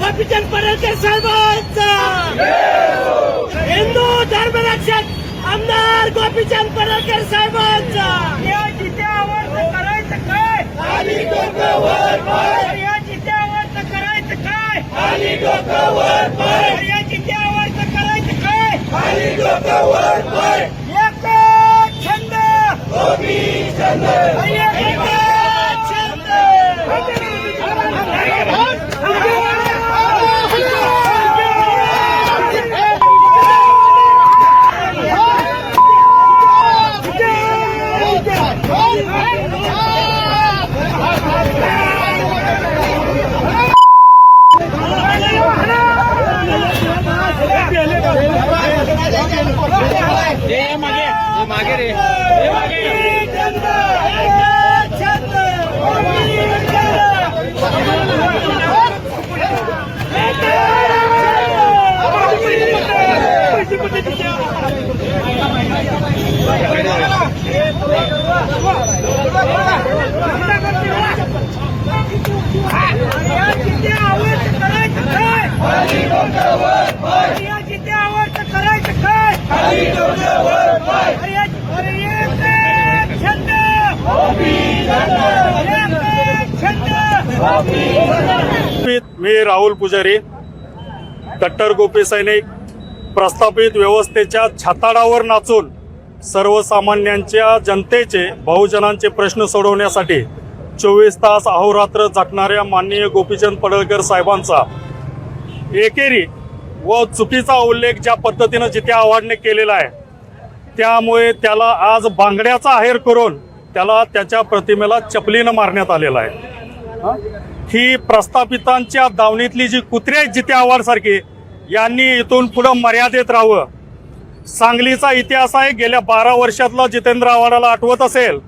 गोपीचंद पडळकर साहेबांचा! हिंदू धर्मरक्षक आमदार गोपीचंद पडळकर साहेबांचा! या जित्यावर करायचं काय? खाली डोकं वर पाय या जित्यावर करायचं काय? खाली डोकं वर पाय या जित्यावर करायचं काय? खाली डोकं वर पाय! एक छंद! गोपीचंद! एक या जित्यावर करायचं काय या जित्यावर करायचं काय खाली डोकं वर पाय अरे अरे एक छंद एक छंद मी राहुल पुजारी कट्टर गोपी सैनिक प्रस्थापित व्यवस्थेच्या छाताडावर नाचून सर्वसामान्यांच्या जनतेचे बहुजनांचे प्रश्न सोडवण्यासाठी चोवीस तास अहोरात्र झटणाऱ्या माननीय गोपीचंद पडळकर साहेबांचा एकेरी व चुकीचा उल्लेख ज्या पद्धतीनं जिथे आव्हाडने केलेला आहे त्यामुळे त्याला आज बांगड्याचा आहेर करून त्याला त्याच्या प्रतिमेला चपलीनं मारण्यात आलेला आहे. ही? प्रस्थापितांच्या दावणीतली जी कुत्रे आहेत जिथे आव्हाडसारखी यांनी इथून पुढं मर्यादेत राहावं. सांगलीचा इतिहास आहे गेल्या बारा वर्षातला जितेंद्र आव्हाडाला आठवत असेल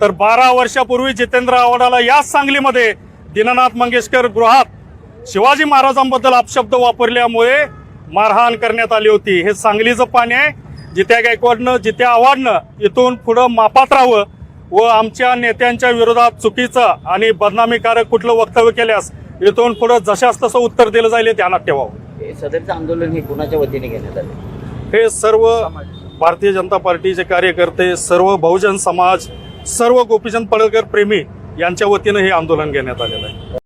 तर बारा वर्षापूर्वी जितेंद्र आव्हाडाला याच सांगलीमध्ये दीननाथ मंगेशकर गृहात शिवाजी महाराजांबद्दल अपशब्द वापरल्यामुळे मारहाण करण्यात आली होती. हे सांगलीचं पाणी आहे जित्या गायकवाडनं जित्या आव्हाडनं इथून पुढं मापात राहावं. व आमच्या नेत्यांच्या विरोधात चुकीचं आणि बदनामीकारक कुठलं वक्तव्य केल्यास इथून पुढं जशास तसं उत्तर दिलं जाईल हे ध्यानात ठेवावं. सदरचं आंदोलन हे कुणाच्या वतीने घेण्यात आले? हे सर्व भारतीय जनता पार्टीचे कार्यकर्ते सर्व बहुजन समाज सर्व गोपीचंद पडळकर प्रेमी यांच्या वतीनं हे आंदोलन घेण्यात आलेलं आहे.